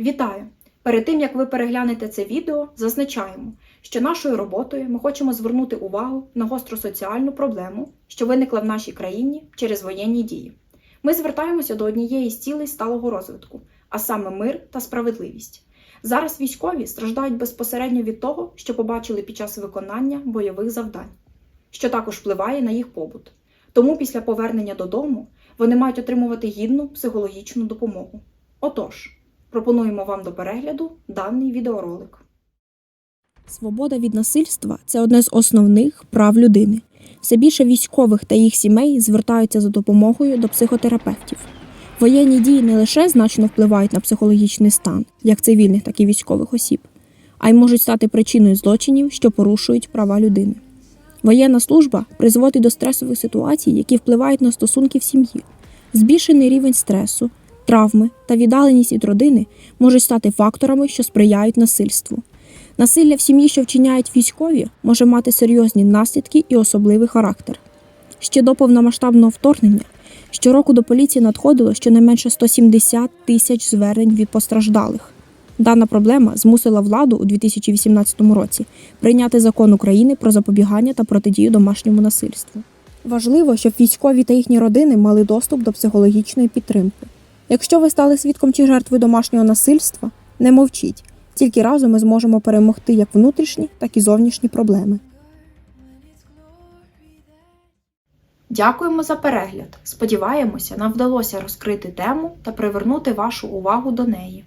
Вітаю! Перед тим як ви переглянете це відео, зазначаємо, що нашою роботою ми хочемо звернути увагу на гостру соціальну проблему, що виникла в нашій країні через воєнні дії. Ми звертаємося до однієї з цілей сталого розвитку, а саме мир та справедливість. Зараз військові страждають безпосередньо від того, що побачили під час виконання бойових завдань, що також впливає на їх побут. Тому після повернення додому вони мають отримувати гідну психологічну допомогу. Отож, пропонуємо вам до перегляду даний відеоролик. Свобода від насильства це одне з основних прав людини. Все більше військових та їх сімей звертаються за допомогою до психотерапевтів. Воєнні дії не лише значно впливають на психологічний стан, як цивільних, так і військових осіб, а й можуть стати причиною злочинів, що порушують права людини. Воєнна служба призводить до стресових ситуацій, які впливають на стосунки в сім'ї. Збільшений рівень стресу, травми та віддаленість від родини можуть стати факторами, що сприяють насильству. Насилля в сім'ї, що вчиняють військові, може мати серйозні наслідки і особливий характер. Ще до повномасштабного вторгнення щороку до поліції надходило щонайменше 170 тисяч звернень від постраждалих. Дана проблема змусила владу у 2018 році прийняти закон України про запобігання та протидію домашньому насильству. Важливо, щоб військові та їхні родини мали доступ до психологічної підтримки. Якщо ви стали свідком чи жертвою домашнього насильства, не мовчіть. Тільки разом ми зможемо перемогти як внутрішні, так і зовнішні проблеми. Дякуємо за перегляд. Сподіваємося, нам вдалося розкрити тему та привернути вашу увагу до неї.